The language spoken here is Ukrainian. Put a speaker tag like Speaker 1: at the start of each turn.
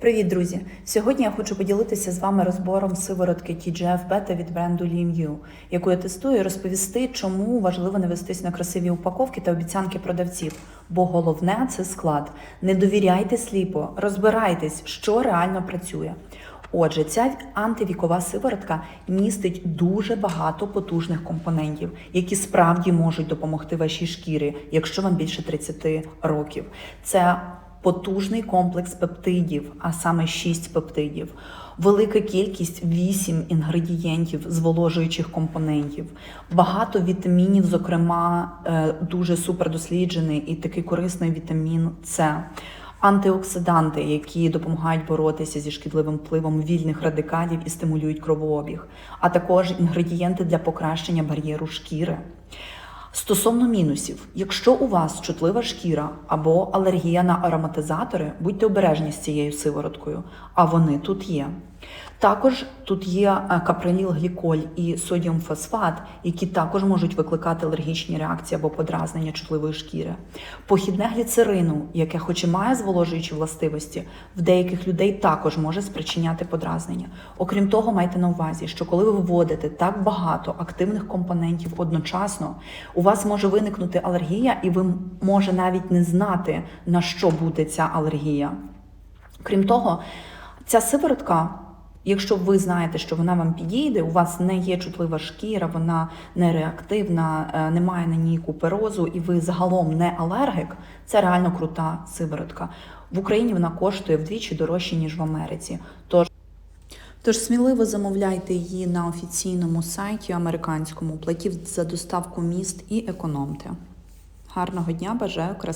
Speaker 1: Привіт, друзі! Сьогодні я хочу поділитися з вами розбором сиворотки TGF Beta від бренду LimU, яку я тестую, і розповісти, чому важливо не вестись на красиві упаковки та обіцянки продавців. Бо головне це склад. Не довіряйте сліпо, розбирайтесь, що реально працює. Отже, ця антивікова сиворотка містить дуже багато потужних компонентів, які справді можуть допомогти вашій шкірі, якщо вам більше 30 років. Це потужний комплекс пептидів, а саме 6 пептидів, велика кількість 8 інгредієнтів зволожуючих компонентів, багато вітамінів, зокрема, е, дуже супердосліджений і такий корисний вітамін С. Антиоксиданти, які допомагають боротися зі шкідливим впливом вільних радикалів і стимулюють кровообіг, а також інгредієнти для покращення бар'єру шкіри. Стосовно мінусів, якщо у вас чутлива шкіра або алергія на ароматизатори, будьте обережні з цією сивороткою, а вони тут є. Також тут є е, каприліл-гліколь і содіум-фосфат, які також можуть викликати алергічні реакції або подразнення чутливої шкіри. Похідне гліцерину, яке хоч і має зволожуючі властивості, в деяких людей також може спричиняти подразнення. Окрім того, майте на увазі, що коли ви вводите так багато активних компонентів одночасно, у вас може виникнути алергія, і ви може навіть не знати, на що буде ця алергія. Крім того, ця сиворотка. Якщо ви знаєте, що вона вам підійде, у вас не є чутлива шкіра, вона не реактивна, е, немає на ній куперозу, і ви загалом не алергік, це реально крута сиворотка. В Україні вона коштує вдвічі дорожче, ніж в Америці. Тож Тож сміливо замовляйте її на офіційному сайті американському, платіть за доставку міст і економте. Гарного дня, бажаю крас.